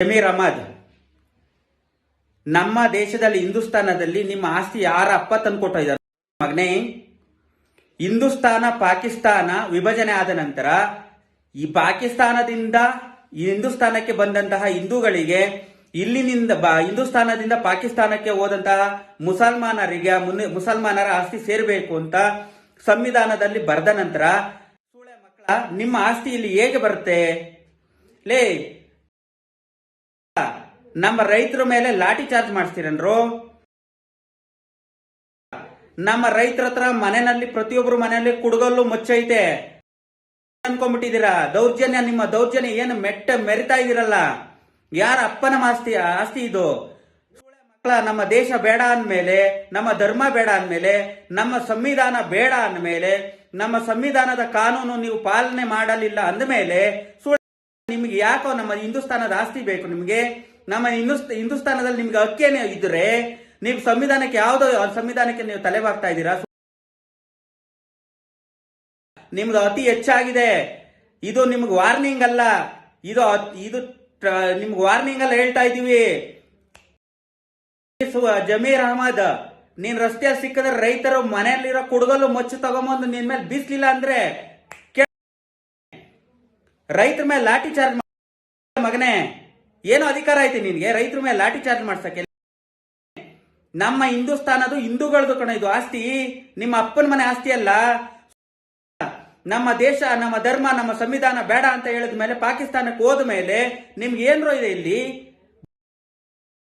ಜಮೀರ್ ಅಹಮದ್, ನಮ್ಮ ದೇಶದಲ್ಲಿ ಹಿಂದೂಸ್ತಾನದಲ್ಲಿ ನಿಮ್ಮ ಆಸ್ತಿ ಯಾರ ಅಪ್ಪ ತಂದುಕೊಟ್ಟ ಇದ್ದಾರೆ? ಮಗನೇ, ಹಿಂದೂಸ್ತಾನ, ಪಾಕಿಸ್ತಾನ ವಿಭಜನೆ ಆದ ನಂತರ ಈ ಪಾಕಿಸ್ತಾನದಿಂದ ಹಿಂದೂಸ್ತಾನಕ್ಕೆ ಬಂದಂತಹ ಹಿಂದೂಗಳಿಗೆ ಇಲ್ಲಿನಿಂದ ಹಿಂದೂಸ್ತಾನದಿಂದ ಪಾಕಿಸ್ತಾನಕ್ಕೆ ಹೋದಂತಹ ಮುಸಲ್ಮಾನರಿಗೆ ಮುಸಲ್ಮಾನರ ಆಸ್ತಿ ಸೇರಬೇಕು ಅಂತ ಸಂವಿಧಾನದಲ್ಲಿ ಬರೆದ ನಂತರ ಮಕ್ಕಳ, ನಿಮ್ಮ ಆಸ್ತಿ ಇಲ್ಲಿ ಹೇಗೆ ಬರುತ್ತೆ? ಲೇ ನಮ್ಮ ರೈತರ ಮೇಲೆ ಲಾಠಿ ಚಾರ್ಜ್ ಮಾಡಿಸ್ತೀರನ್ರು ನಮ್ಮ ರೈತರ ಹತ್ರ ಮನೆಯಲ್ಲಿ ಪ್ರತಿಯೊಬ್ಬರು ಮನೆಯಲ್ಲಿ ಕುಡುಗಲ್ಲು ಮುಚ್ಚೈತೆ. ಅನ್ಕೊಂಡ್ಬಿಟ್ಟಿದ್ದೀರಾ? ದೌರ್ಜನ್ಯ, ನಿಮ್ಮ ದೌರ್ಜನ್ಯ ಏನು ಮೆಟ್ಟ ಮೆರಿತಾ ಇದೀರಲ್ಲ ಯಾರ ಅಪ್ಪನ ಆಸ್ತಿ ಆಸ್ತಿ ಇದು? ಮಕ್ಕಳ, ನಮ್ಮ ದೇಶ ಬೇಡ ಅಂದಮೇಲೆ, ನಮ್ಮ ಧರ್ಮ ಬೇಡ ಅಂದಮೇಲೆ, ನಮ್ಮ ಸಂವಿಧಾನ ಬೇಡ ಅಂದಮೇಲೆ, ನಮ್ಮ ಸಂವಿಧಾನದ ಕಾನೂನು ನೀವು ಪಾಲನೆ ಮಾಡಲಿಲ್ಲ ಅಂದಮೇಲೆ, ಸುಳ್ಳು ನಿಮ್ಗೆ ಯಾಕೋ ನಮ್ಮ ಹಿಂದೂಸ್ತಾನದ ಆಸ್ತಿ ಬೇಕು ನಿಮ್ಗೆ? ನಮ್ಮ ಹಿಂದೂ ಹಿಂದೂಸ್ತಾನದಲ್ಲಿ ನಿಮ್ಗೆ ಹಕ್ಕೇನೆ ಇದ್ರೆ ನೀವು ಸಂವಿಧಾನಕ್ಕೆ ಯಾವುದೋ, ಸಂವಿಧಾನಕ್ಕೆ ನೀವು ತಲೆ ತಲೆಬಾಗ್ತಾ ಇದ್ದೀರಾ? ನಿಮ್ದು ಅತಿ ಹೆಚ್ಚಾಗಿದೆ. ಇದು ನಿಮ್ಗೆ ವಾರ್ನಿಂಗ್ ಅಲ್ಲ. ಇದು ಇದು ನಿಮ್ಗೆ ವಾರ್ನಿಂಗ್ ಅಲ್ಲ ಹೇಳ್ತಾ ಇದೀವಿ ಸು- ಜಮೀರ್ ಅಹಮದ್, ನೀನ್ ರಸ್ತೆ ಸಿಕ್ಕಿದ್ರೆ ರೈತರು ಮನೆಯಲ್ಲಿರೋ ಕುಡುಗಲು ಮೊಚ್ಚು ತಗೊಂಬಂದು ನಿನ್ ಮೇಲೆ ಬೀಸ್ಲಿಲ್ಲ ಅಂದ್ರೆ ರೈತರ ಮೇಲೆ ಲಾಠಿ ಚಾರ್ಜ್ ಮಗನೇ. ಏನು ಅಧಿಕಾರ ಐತೆ ನಿನಗೆ? ರೈತರ ಮೇಲೆ ಲಾಠಿ ಚಾರ್ಜ್ ಮಾಡ್ಸಕ್ಕೆ ನಮ್ಮ ಹಿಂದೂಸ್ತಾನದು ಹಿಂದೂಗಳದು ಕಣ ಇದು ಆಸ್ತಿ. ನಿಮ್ಮ ಅಪ್ಪನ ಮನೆ ಆಸ್ತಿ ಅಲ್ಲ. ನಮ್ಮ ದೇಶ, ನಮ್ಮ ಧರ್ಮ, ನಮ್ಮ ಸಂವಿಧಾನ ಬೇಡ ಅಂತ ಹೇಳಿದ ಮೇಲೆ ಪಾಕಿಸ್ತಾನಕ್ಕೆ ಹೋದ ಮೇಲೆ ನಿಮ್ಗೆ ಏನ್ರೋ ಇದೆ ಇಲ್ಲಿ?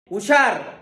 ಹುಷಾರ್.